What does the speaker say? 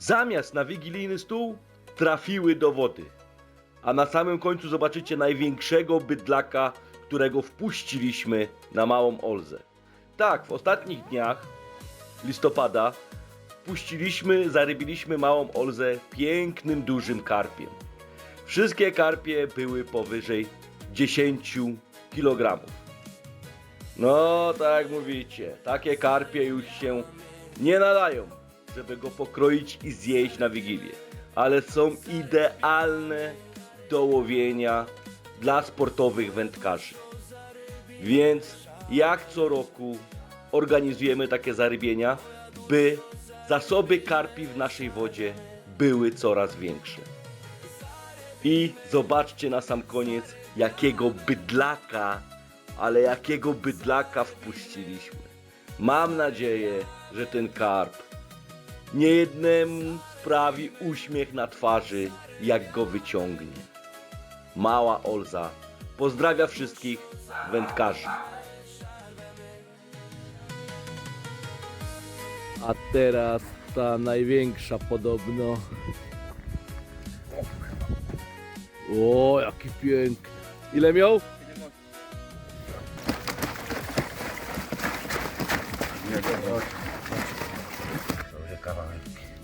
zamiast na wigilijny stół trafiły do wody. A na samym końcu zobaczycie największego bydlaka, którego wpuściliśmy na małą Olzę. Tak, w ostatnich dniach listopada wpuściliśmy, zarybiliśmy małą Olzę pięknym, dużym karpiem. Wszystkie karpie były powyżej 10 kg. No, tak jak mówicie, takie karpie już się nie nadają, żeby go pokroić i zjeść na Wigilię. Ale są idealne do łowienia dla sportowych wędkarzy. Więc jak co roku organizujemy takie zarybienia, by zasoby karpi w naszej wodzie były coraz większe. I zobaczcie na sam koniec, jakiego bydlaka, ale jakiego bydlaka wpuściliśmy. Mam nadzieję, że ten karp niejednemu sprawi uśmiech na twarzy, jak go wyciągnie. Mała Olza pozdrawia wszystkich wędkarzy. A teraz ta największa podobno. O, jaki piękny. Ile miał? Kawałek. No wszystko